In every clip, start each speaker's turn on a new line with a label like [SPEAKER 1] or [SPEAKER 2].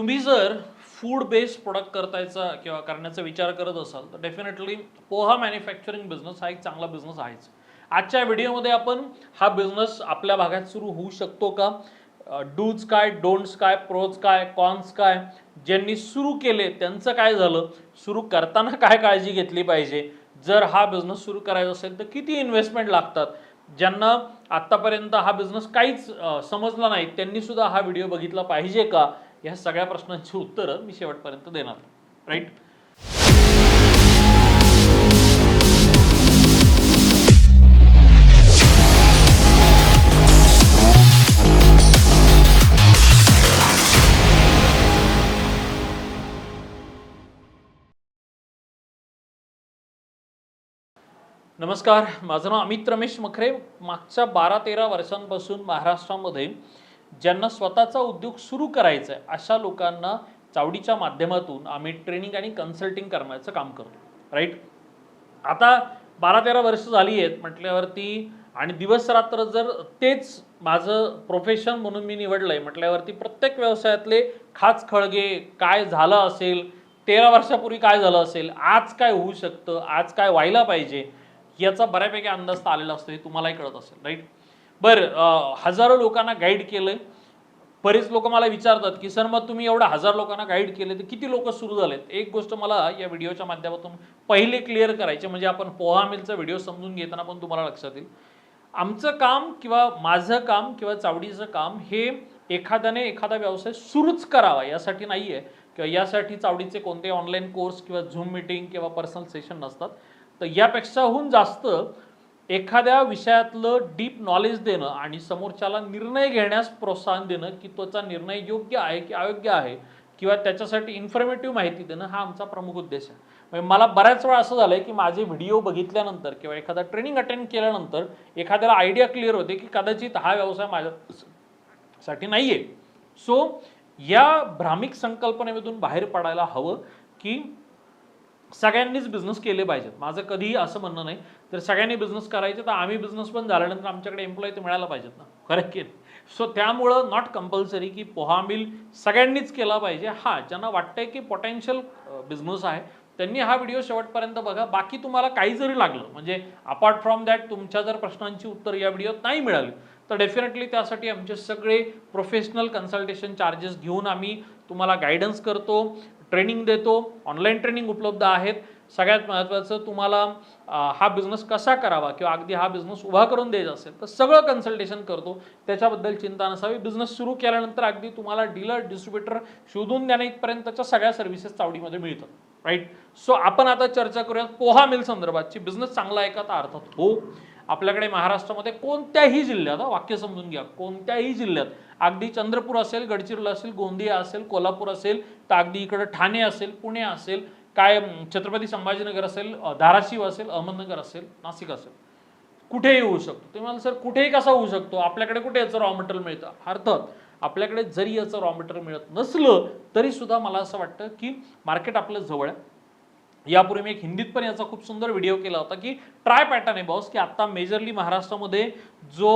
[SPEAKER 1] तुम्ही जर food based product करतायचा किंवा करण्याचा विचार करत असाल तर डेफिनेटली पोहा मॅन्युफॅक्चरिंग बिझनेस हा एक चांगला बिझनेस आहेच. आजच्या व्हिडिओमध्ये आपण हा बिझनेस आपल्या भागात सुरू होऊ शकतो का? डूज काय डोंट्स काय प्रोज काय कॉन्स काय ज्यांनी सुरू केले त्यांचं काय झालं? सुरू करताना काय काळजी घेतली पाहिजे? जर हा बिझनेस सुरू करायचा असेल तर किती इन्व्हेस्टमेंट लागतात? ज्यांना आत्तापर्यंत हा बिझनेस काहीच समजला नाही त्यांनी सुद्धा हा व्हिडिओ बघितला पाहिजे का? या सगळ्या प्रश्नांची उत्तरं मी शेवटपर्यंत देणार. राईट नमस्कार माझं नाव अमित रमेश मखरे. मागच्या बारा तेरा वर्षांपासून महाराष्ट्रामध्ये ज्यांना स्वतःचा उद्योग सुरू करायचा आहे अशा लोकांना चावडीच्या माध्यमातून आम्ही ट्रेनिंग आणि कन्सल्टिंग करण्याचं काम करतो. राईट आता बारा तेरा वर्ष झाली आहेत म्हटल्यावरती आणि दिवसरात्र जर तेच माझं प्रोफेशन म्हणून मी निवडलंय म्हटल्यावरती प्रत्येक व्यवसायातले खाच खळगे काय झालं असेल तेरा वर्षापूर्वी काय झालं असेल आज काय होऊ शकतं आज काय व्हायला पाहिजे याचा बऱ्यापैकी अंदाज तर आलेला असतो हे तुम्हालाही कळत असेल. राईट बरं हजारो लोकांना गाईड केलंय. बरेच लोक मला विचारतात की सर मग तुम्ही एवढा हजार लोकांना गाईड केले तर किती लोक सुरू झालेत? एक गोष्ट मला या व्हिडिओच्या माध्यमातून पहिले क्लिअर करायचे म्हणजे आपण पोहा मिलचा व्हिडिओ समजून घेताना पण तुम्हाला लक्षात येईल. आमचं काम किंवा माझं काम किंवा चावडीचं काम हे एखाद्याने एखादा व्यवसाय सुरूच करावा यासाठी नाही आहे किंवा यासाठी चावडीचे कोणते ऑनलाईन कोर्स किंवा झूम मिटिंग किंवा पर्सनल सेशन नसतात. तर यापेक्षाहून जास्त एखाद्या विषयातलं डीप नॉलेज देणं आणि समोरच्याला निर्णय घेण्यास प्रोत्साहन देणं की त्वचा निर्णय योग्य आहे की अयोग्य आहे किंवा त्याच्यासाठी इन्फॉर्मेटिव्ह माहिती देणं हा आमचा प्रमुख उद्देश आहे. म्हणजे मला बऱ्याच वेळा असं झालं आहे की माझे व्हिडिओ बघितल्यानंतर किंवा एखादा ट्रेनिंग अटेंड केल्यानंतर एखाद्याला आयडिया क्लिअर होते की कदाचित हा व्यवसाय माझ्यासाठी नाही आहे सो या भ्रामिक संकल्पनेमधून बाहेर पडायला हवं की सगळ्यांनीच बिझनेस केले पाहिजेत. माझं कधीही असं म्हणणं नाही. तर सगळ्यांनी बिझनेस करायचे तर आम्ही बिझनेस पण झाल्यानंतर आमच्याकडे एम्प्लॉई तर मिळायला पाहिजेत ना. खरं की सो त्यामुळं नॉट कंपल्सरी की पोहा मिल सगळ्यांनीच केला पाहिजे. हा ज्यांना वाटतंय की पोटेन्शियल बिझनेस आहे त्यांनी हा व्हिडिओ शेवटपर्यंत बघा. बाकी तुम्हाला काही जरी लागलं म्हणजे अपार्ट फ्रॉम दॅट तुमच्या जर प्रश्नांची उत्तर या व्हिडिओत नाही मिळाली तर डेफिनेटली त्यासाठी आमचे सगळे प्रोफेशनल कन्सल्टेशन चार्जेस घेऊन आम्ही तुम्हाला गायडन्स करतो. ट्रेनिंग देतो ऑनलाईन ट्रेनिंग उपलब्ध आहेत. सगळ्यात महत्त्वाचं तुम्हाला हा बिझनेस कसा करावा किंवा अगदी हा बिझनेस उभा करून द्यायचा असेल तर सगळं कन्सल्टेशन करतो. त्याच्याबद्दल चिंता नसावी बिझनेस सुरू केल्यानंतर अगदी तुम्हाला डीलर डिस्ट्रीब्युटर शोधून देण्या इथपर्यंतच्या सगळ्या सर्व्हिसेस चावडीमध्ये मिळतात. राईट सो आपण आता चर्चा करूया पोहा मिल संदर्भातची बिझनेस चांगला आहे का? तर अर्थात हो. आपल्याकडे महाराष्ट्रामध्ये कोणत्याही जिल्ह्यात वाक्य समजून घ्या कोणत्याही जिल्ह्यात अगदी चंद्रपूर असेल गडचिरोला असेल गोंदिया असेल कोल्हापूर असेल तर अगदी इकडं ठाणे असेल पुणे असेल काय छत्रपती संभाजीनगर असेल धाराशिव असेल अहमदनगर असेल नाशिक असेल कुठेही होऊ शकतो. ते मला सर कुठेही कसा होऊ शकतो? आपल्याकडे कुठे याचं रॉ मटेरियल मिळतं? अर्थात आपल्याकडे जरी याचं रॉ मटेरियल मिळत नसलं तरी सुद्धा मला असं वाटतं की मार्केट आपलं जवळ आहे. यापूर्वी मी एक हिंदीत पण याचा खूप सुंदर व्हिडिओ केला होता की ट्राय पॅटर्न आहे बॉस की आता मेजरली महाराष्ट्रामध्ये जो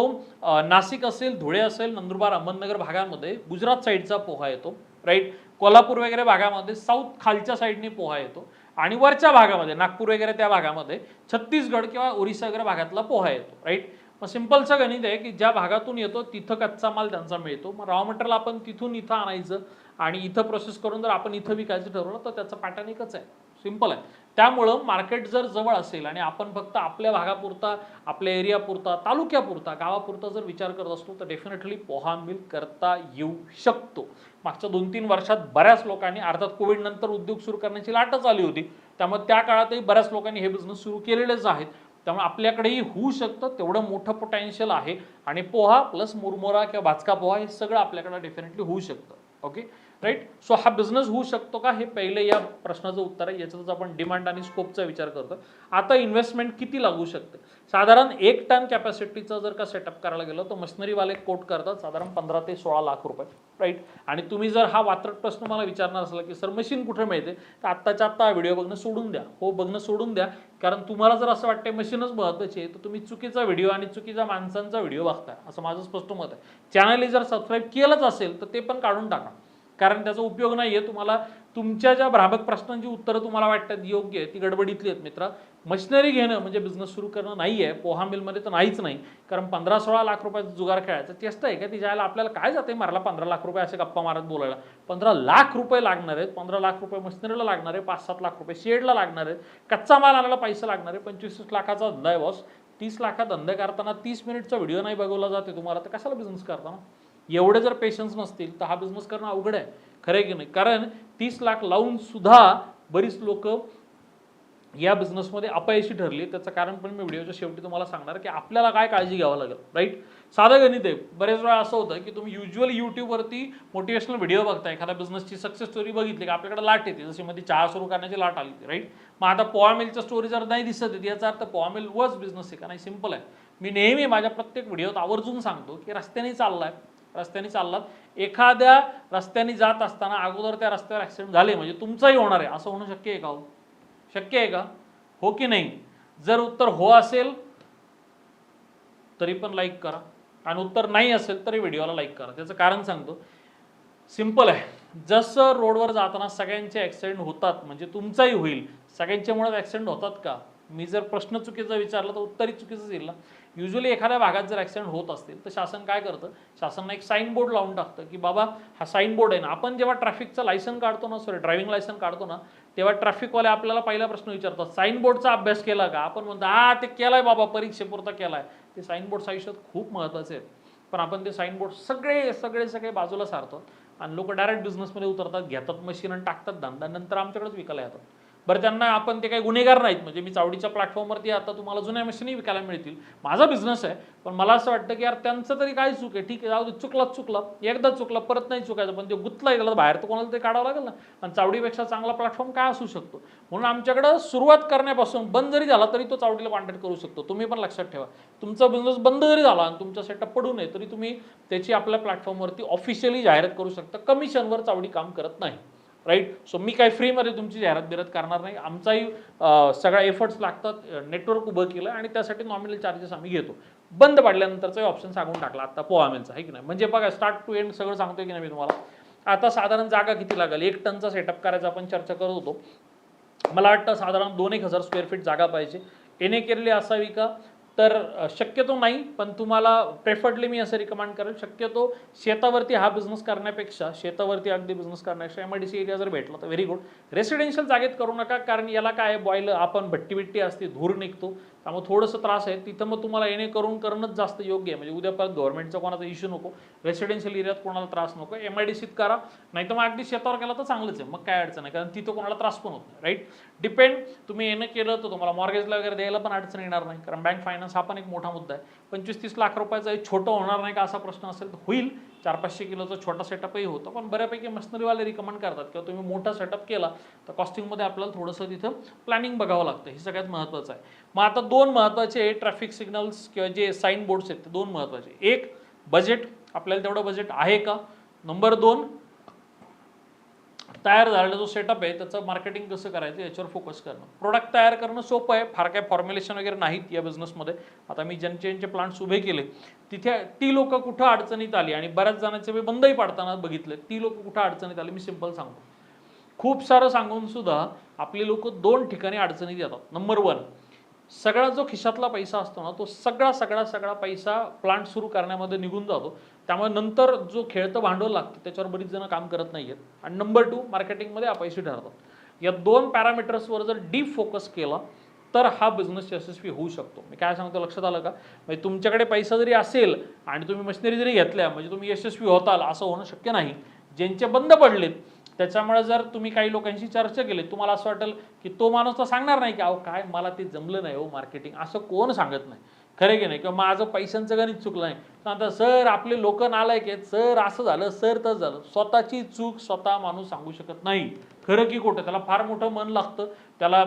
[SPEAKER 1] नाशिक असेल धुळे असेल नंदुरबार अहमदनगर भागामध्ये गुजरात साईडचा पोहा येतो राईट कोल्हापूर वगैरे भागामध्ये साऊथ खालच्या साईडने पोहा येतो आणि वरच्या भागामध्ये नागपूर वगैरे त्या भागामध्ये छत्तीसगड किंवा ओरिसा वगैरे भागातला पोहा येतो राईट मग सिम्पलचं गणित आहे की ज्या भागातून येतो तिथं कच्चा माल त्यांचा मिळतो. मग रॉ मटेरियल आपण तिथून इथं आणायचं आणि इथं प्रोसेस करून जर आपण इथं विकायचं ठरवलं तर त्याचं पॅटर्न एकच आहे. सिंपल आहे. त्यामुळं मार्केट जर जवळ असेल आणि आपण फक्त आपल्या भागापुरता आपल्या एरियापुरता तालुक्यापुरता गावापुरता जर विचार करत असतो तर डेफिनेटली पोहा मिल करता येऊ शकतो. मागच्या दोन तीन वर्षात बऱ्याच लोकांनी अर्थात कोविडनंतर उद्योग सुरू करण्याची लाटच आली होती. त्यामुळे त्या काळातही बऱ्याच लोकांनी हे बिझनेस सुरू केलेलेच आहेत. त्यामुळे आपल्याकडेही होऊ शकतं तेवढं मोठं पोटेन्शियल आहे. आणि पोहा प्लस मुरमोरा किंवा भाजका पोहा हे सगळं आपल्याकडे डेफिनेटली होऊ शकतं. ओके राईट सो हा बिझनेस होऊ शकतो का? हे पहिले या प्रश्नाचं उत्तर आहे. याच्यातच आपण डिमांड आणि स्कोपचा विचार करतो आता इन्व्हेस्टमेंट किती लागू शकते? साधारण एक टन कॅपॅसिटीचा जर का सेटअप करायला गेलं तर मशिनरीवाले कोट करतात साधारण पंधरा ते सोळा लाख रुपये. राईट आणि तुम्ही जर हा वात्रट प्रश्न मला विचारणार असला की सर मशीन कुठे मिळते? तर आत्ताच्या आत्ता व्हिडिओ बघणं सोडून द्या. हो बघणं सोडून द्या. कारण तुम्हाला जर असं वाटतं मशीनच महत्त्वाची आहे तर तुम्ही चुकीचा व्हिडिओ आणि चुकीच्या माणसांचा व्हिडिओ बघताय. असं माझं स्पष्ट मत आहे. चॅनलही जर सबस्क्राईब केलंच असेल तर ते पण काढून टाका. कारण त्याचा उपयोग नाही आहे तुम्हाला तुमच्या ज्या भ्रामक प्रश्नांची उत्तरं तुम्हाला वाटतात योग्य आहे ती गडबडीतली आहेत मित्र. मशिनरी घेणं म्हणजे बिझनेस सुरू करणं नाही आहे पोहा मिलमध्ये तर नाहीच नाही. कारण पंधरा सोळा लाख रुपयाचा जुगार खेळायचा. चेष्टा आहे का? ती ज्याला आपल्याला काय जाते मारला पंधरा लाख रुपये असे गप्पा मारत बोलायला. पंधरा लाख रुपये लागणार आहेत. पंधरा लाख रुपये मशिनरीला लागणार आहे पाच सात लाख रुपये शेडला लागणार आहेत. कच्चा माल आणायला पैसे लागणार आहे पंचवीस लाखाचा धंदा आहे बॉस तीस लाखात धंदा करताना तीस मिनिटचा व्हिडिओ नाही बघवला जाते तुम्हाला. तर कशाला बिझनेस करताना? एवढे जर पेशन्स नसतील तर हा बिझनेस करणं अवघड आहे. खरं आहे की नाही? कारण तीस लाख लावून सुद्धा बरीच लोक या बिझनेसमध्ये अपयशी ठरली. त्याचं कारण पण मी व्हिडिओच्या शेवटी तुम्हाला सांगणार की आपल्याला काय काळजी घ्यावं लागेल राईट साधं गणित आहे. बरेच वेळा असं होतं की तुम्ही युज्युअल यूट्यूबवरती मोटिवेशनल व्हिडिओ बघता. एखाद्या बिझनेसची सक्सेस स्टोरी बघितली की आपल्याकडे लाट येते. जशी मध्ये चहा सुरू करण्याची लाट आली राईट मग आता पोहा स्टोरी जर नाही दिसत येते याचा अर्थ पोहा मिल वच बिझनेस आहे का नाही? सिंपल आहे. मी नेहमी माझ्या प्रत्येक व्हिडिओत आवर्जून सांगतो की रस्त्याने चाललाय. रस्त्याने चाललात. एखाद्या रस्त्याने जात असताना अगोदर त्या रस्त्यावर ॲक्सिडेंट झाले म्हणजे तुमचंही होणार आहे. असं होणं शक्य आहे का हो? शक्य आहे का? हो की नाही? जर उत्तर हो असेल तरी पण लाईक करा. आणि उत्तर नाही असेल तरी व्हिडिओला लाईक करा. त्याचं कारण सांगतो. सिंपल आहे. जसं रोडवर जाताना सगळ्यांचे ॲक्सिडेंट होतात म्हणजे तुमचाही होईल. सगळ्यांच्यामुळे ॲक्सिडेंट होतात का? मी जर प्रश्न चुकीचा विचारला तर उत्तरही चुकीचंच येईल ना? युजली एखाद्या भागात जर ॲक्सिडेंट होत असतील तर शासन काय करतं? शासन एक साईन बोर्ड लावून टाकतं की बाबा हा साईन बोर्ड आहे ना आपण जेव्हा ट्रॅफिकचं लायसन काढतो ना सॉरी ड्रायव्हिंग लायसन काढतो ना तेव्हा ट्रॅफिकवाले आपल्याला पहिला प्रश्न विचारतात साईन बोर्डचा अभ्यास केला का? आपण म्हणतो हा ते केलाय बाबा परीक्षेपुरता केला आहे ते साईन बोर्डचं आयुष्यात खूप महत्त्वाचे आहेत पण आपण ते साईन बोर्ड सगळे सगळे सगळे बाजूला सारतो आणि लोक डायरेक्ट बिझनेसमध्ये उतरतात घेतात मशीन आणि टाकतात धंदा नंतर आमच्याकडेच विकायला येतात. बरं त्यांना आपण ते काही गुन्हेगार नाहीत. म्हणजे मी चावडीच्या प्लॅटफॉर्मवरती आता तुम्हाला जुन्या मशीनही विकायला मिळतील. माझा बिझनेस आहे पण मला असं वाटतं की यार त्यांचं तरी काय चूक आहे? ठीक आहे जाऊ दे चुकला चुकला. एकदा चुकला परत नाही चुकायचं पण ते गुतला त्याला बाहेर तर कोणाला ते काढावं लागेल ना. आणि चावडीपेक्षा चांगला प्लॅटफॉर्म काय असू शकतो? म्हणून आमच्याकडं सुरुवात करण्यापासून बंद जरी झाला तरी तो चावडीला कॉन्टॅक्ट करू शकतो. तुम्ही पण लक्षात ठेवा. तुमचा बिझनेस बंद जरी झाला आणि तुमचा सेटअप पडू नये तरी तुम्ही त्याची आपल्या प्लॅटफॉर्मवरती ऑफिशियली जाहिरात करू शकता. कमिशनवर चावडी काम करत नाही. राईट सो मी काय फ्रीमध्ये तुमची जाहिरात बिरात करणार नाही. आमचाही सगळ्या एफर्ट्स लागतात. नेटवर्क उभं केलं आणि त्यासाठी नॉमिनल चार्जेस आम्ही घेतो. बंद पाडल्यानंतरचाही ऑप्शन सांगून टाकला. आता पोहामेलचा आहे की नाही? म्हणजे बघा स्टार्ट टू एंड सगळं सांगतोय की नाही मी तुम्हाला? आता साधारण जागा किती लागेल? एक टनचा सेटअप करायचा आपण चर्चा करत होतो. मला वाटतं साधारण दोन एक हजार स्क्वेअर फीट जागा पाहिजे. एने केलेली असावी का? तर शक्यतो नाही पण तुम्हाला प्रेफर्डली मी असं रिकमेंड करेल शक्यतो शेतावरती हा बिझनेस करण्यापेक्षा शेतावरती अगदी बिझनेस करण्यापेक्षा M I D C area जर भेटला तर व्हेरी गुड रेसिडेन्शियल जागेत करू नका कारण याला काय बॉईल आपण भट्टी बिट्टी असते धूर निघतो. त्यामुळे थोडंसं त्रास आहे. तिथं मग तुम्हाला येणे करून करणंच जास्त योग्य आहे. म्हणजे उद्या परत गव्हर्नमेंटचा कोणाचा इश्यू नको रेसिडेन्शियल एरियात कोणाला त्रास नको एम आय डी सीत करा. नाही तर मग अगदी शेतावर केला तर चांगलंच आहे. मग काय अडचण आहे कारण तिथं कोणाला त्रास पण होत नाही राईट डिपेंड तुम्ही येणं केलं तर तुम्हाला मॉर्गेजला वगैरे द्यायला पण अडचण येणार नाही. कारण बँक फायनान्स हा पण एक मोठा मुद्दा आहे. पंचवीस तीस लाख रुपयाचा एक छोटं होणार नाही का असा प्रश्न असेल तर होईल. चार पाचशे किलोचा छोटा सेटअपही होतो पण बऱ्यापैकी मशनरीवाले रिकमेंड करतात. किंवा तुम्ही मोठा सेटअप केला तर कॉस्टिंगमध्ये आपल्याला थोडंसं तिथं प्लॅनिंग बघावं लागतं. हे सगळ्यात महत्त्वाचं आहे. मग आता दोन महत्त्वाचे ट्रॅफिक सिग्नल्स किंवा जे साईन बोर्ड्स आहेत ते दोन महत्त्वाचे. एक बजेट आपल्याला तेवढं बजेट आहे का? नंबर दोन तयार झालेला जो सेटअप आहे त्याचं मार्केटिंग कसं करायचं याच्यावर फोकस करणं. प्रोडक्ट तयार करणं सोपं आहे. फार काय फॉर्म्युलेशन वगैरे नाहीत या बिझनेसमध्ये आता मी ज्यांचे ज्यांचे प्लांट्स उभे केले तिथे ती लोक कुठं अडचणीत आली आणि बऱ्याच जणांचे मी बंदही पाडताना बघितले ती लोक कुठं अडचणीत आली मी सिंपल सांगतो. खूप सारं सांगून सुद्धा आपले लोक दोन ठिकाणी अडचणीत येतात. नंबर वन सगळा जो खिशातला पैसा असतो ना तो सगळा सगळा सगळा पैसा प्लांट सुरू करण्यामध्ये निघून जातो. त्यामुळे नंतर जो खेळतं भांडवल लागतं त्याच्यावर बरीच जण काम करत नाही आहेत आणि नंबर टू मार्केटिंगमध्ये अपयशी ठरतात. या दोन पॅरामीटर्सवर जर डीप फोकस केला तर हा बिझनेस यशस्वी होऊ शकतो. मी काय सांगतो लक्षात आलं का? म्हणजे तुमच्याकडे पैसा जरी असेल आणि तुम्ही मशिनरी जरी घेतल्या म्हणजे तुम्ही यशस्वी होताल असं होणं शक्य नाही. ज्यांचे बंद पडलेत त्याच्यामुळे जर तुम्ही काही लोकांशी चर्चा केली तुम्हाला असं वाटेल की तो माणूस तर सांगणार नाही की अहो काय? मला ते जमलं नाही हो मार्केटिंग असं कोण सांगत नाही. खरे की नाही? किंवा माझं पैशांचं गणित चुकलं नाही. आता सर आपले लोक नालायक आहेत. सर असं झालं सर तसं झालं. स्वतःची चूक स्वतः माणूस सांगू शकत नाही. खरं की खोटं? त्याला फार मोठं मन लागतं. त्याला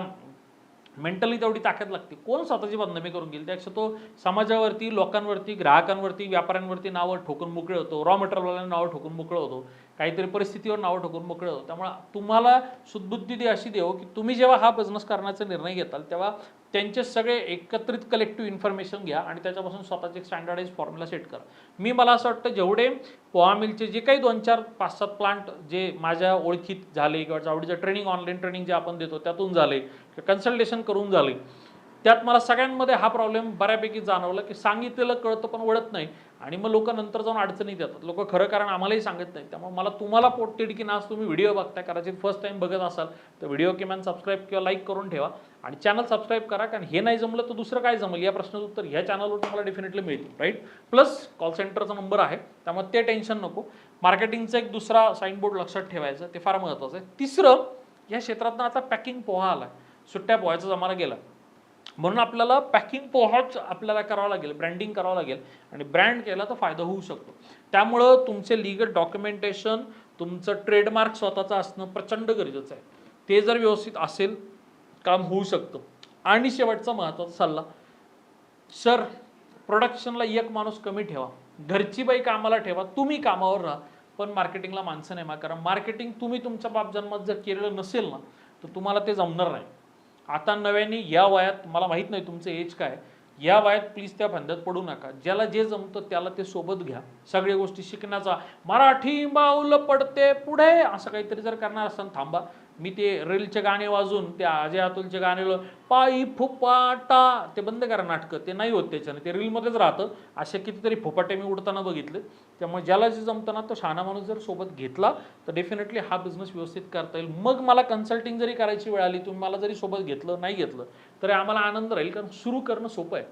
[SPEAKER 1] मेंटली तेवढी ताकद लागते. कोण स्वतःची बदनामी करून गेली त्यापेक्षा तो समाजावरती लोकांवरती ग्राहकांवरती व्यापाऱ्यांवरती नावं ठोकून मोकळे होतो. रॉ मटेरियलवाल्यांना नावं ठोकून मोकळं होतो. काहीतरी परिस्थितीवर नावं ठोकून मोकळं होतं त्यामुळे तुम्हाला सुदबुद्धी दे अशी देऊ की तुम्ही जेव्हा हा बिझनेस करण्याचा निर्णय घेताल तेव्हा त्यांचे सगळे एकत्रित कलेक्टिव्ह इन्फॉर्मेशन घ्या आणि त्याच्यापासून स्वतःचे स्टँडर्डाईज फॉर्म्युला सेट करा. मी मला असं वाटतं जेवढे पोहा मिलचे जे काही दोन चार पाच सात प्लांट जे माझ्या ओळखीत झाले किंवा आवडीचं ट्रेनिंग ऑनलाईन ट्रेनिंग जे आपण देतो त्यातून झाले किंवा कन्सल्टेशन करून झाले त्यात मला सगळ्यांमध्ये हा प्रॉब्लेम बऱ्यापैकी जाणवला की सांगितलेलं कळतं पण वळत नाही. आणि मग लोक नंतर जाऊन अडचणीत येतात. लोक खरं कारण आम्हालाही सांगत नाही त्यामुळे मला तुम्हाला पोटतिडकीनं आज तुम्ही व्हिडिओ बघताय. कदाचित फर्स्ट टाइम बघत असाल तर व्हिडिओ किमान सबस्क्राईब किंवा लाईक करून ठेवा. आणि चॅनल सबस्क्राईब करा कारण हे नाही जमलं तर दुसरं काय जमलं? या प्रश्नाचं उत्तर ह्या चॅनलवर तुम्हाला डेफिनेटली मिळतील राईट प्लस कॉल सेंटरचा नंबर आहे. त्यामुळे ते टेन्शन नको. मार्केटिंगचा एक दुसरा साईनबोर्ड लक्षात ठेवायचं. ते फार महत्त्वाचं आहे. तिसरं या क्षेत्रातनं आता पॅकिंग पोहा आला सुट्ट्या पोहायचा जमाना गेला. म्हणून आपल्याला पॅकिंग पोहाच आपल्याला करावं लागेल ब्रँडिंग करावं लागेल आणि ब्रँड केला तर फायदा होऊ शकतो. त्यामुळं तुमचे लिगल डॉक्युमेंटेशन तुमचं ट्रेडमार्क स्वतःचं असणं प्रचंड गरजेचं आहे. ते जर व्यवस्थित असेल काम होऊ शकतं. आणि शेवटचा महत्त्वाचा सल्ला सर प्रोडक्शनला एक माणूस कमी ठेवा. घरची बाई कामाला ठेवा तुम्ही कामावर राहा. पण मार्केटिंगला माणसं नाही मा कारण मार्केटिंग तुम्ही तुमच्या बाप जन्मात जर केलेलं नसेल ना तर तुम्हाला ते जमणार नाही. आता नव्याने या वयात मला माहीत नाही तुमचं एज काय या वयात प्लीज त्या फंद्यात पडू नका. ज्याला जे जमतं त्याला ते सोबत घ्या. सगळ्या गोष्टी शिकण्याचा. मराठी बाऊल पडते पुढे. असं काहीतरी जर करणार असाल थांबा. मी ते रीलचे गाणे वाजून ते अजय अतुलचे गाणे पायी फुपाटा. ते बंद करा नाटकं. ते नाही होत त्याच्यानं. ते रीलमध्येच राहतं. असे कितीतरी फुपाटे मी उडताना बघितले. त्यामुळे ज्याला जे जमताना तो शहाणा माणूस जर सोबत घेतला तर डेफिनेटली हा बिझनेस व्यवस्थित करता येईल. मग मला कन्सल्टिंग जरी करायची वेळ आली तुम्ही मला जरी सोबत घेतलं नाही घेतलं तरी आम्हाला आनंद राहील. कारण सुरू करणं सोपं आहे.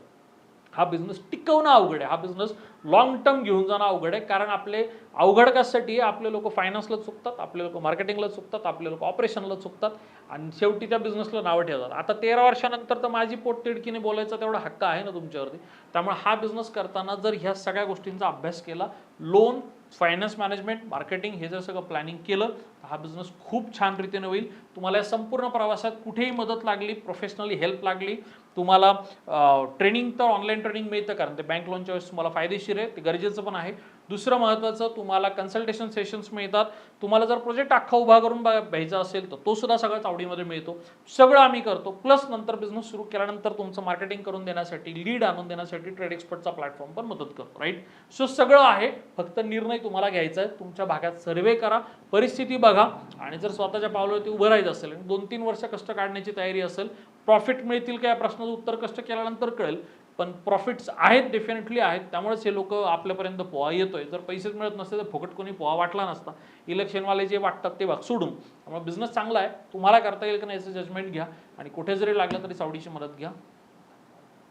[SPEAKER 1] हा बिझनेस टिकवणं अवघड आहे. हा बिझनेस लॉंग टर्म घेऊन जाणं अवघड आहे. कारण आपले अवघड कशासाठी आहे? आपले लोक फायनान्सला चुकतात आपले लोक मार्केटिंगला चुकतात आपले लोक ऑपरेशनला चुकतात आणि शेवटी त्या बिझनेसला नावं ठेवतात. आता तेरा वर्षानंतर तर माझी पोटतिडकीने बोलायचा तेवढा हक्क आहे ना तुमच्यावरती. त्यामुळे हा बिझनेस करताना जर ह्या सगळ्या गोष्टींचा अभ्यास केला लोन फायनान्स मॅनेजमेंट मार्केटिंग हे जर सगळं प्लॅनिंग केलं तर हा बिझनेस खूप छान रीतीने होईल. तुम्हाला या संपूर्ण प्रवासात कुठेही मदत लागली प्रोफेशनली हेल्प लागली तुम्हाला ट्रेनिंग तर ऑनलाईन ट्रेनिंग मिळतं कारण ते बँक लोनच्या वेळेस तुम्हाला फायदेशीर आहे ते गरजेचं पण आहे. दुसरं महत्त्वाचं तुम्हाला कन्सल्टेशन सेशन्स मिळतात. तुम्हाला जर प्रोजेक्ट अख्खा उभा करून बघ- घ्यायचा असेल तर तो सुद्धा सगळ्याच आवडीमध्ये मिळतो. सगळं आम्ही करतो. प्लस नंतर बिझनेस सुरू केल्यानंतर तुमचं मार्केटिंग करून देण्यासाठी लीड आणून देण्यासाठी ट्रेड एक्सपर्टचा प्लॅटफॉर्म पण मदत करतो राईट सो सगळं आहे. फक्त निर्णय तुम्हाला घ्यायचा आहे. तुमच्या भागात सर्वे करा. परिस्थिती बघा. आणि जर स्वतःच्या पावलावरती उभं राहायचं असेल आणि दोन तीन वर्ष कष्ट काढण्याची तयारी असेल प्रॉफिट मिळतील का या प्रश्नाचं उत्तर कष्ट केल्यानंतर कळेल. पण प्रॉफिट्स आहेत डेफिनेटली आहेत. त्यामुळेच हे लोक आपल्यापर्यंत पोहा येतोय. जर पैसेच मिळत नसते तर फुकट कोणी पोहा वाटला नसता. इलेक्शनवाले जे वाटतात ते भाग सोडून. त्यामुळे बिझनेस चांगला आहे. तुम्हाला करता येईल का नाही याचं जजमेंट घ्या. आणि कुठे जरी लागलं तरी सावडीची मदत घ्या.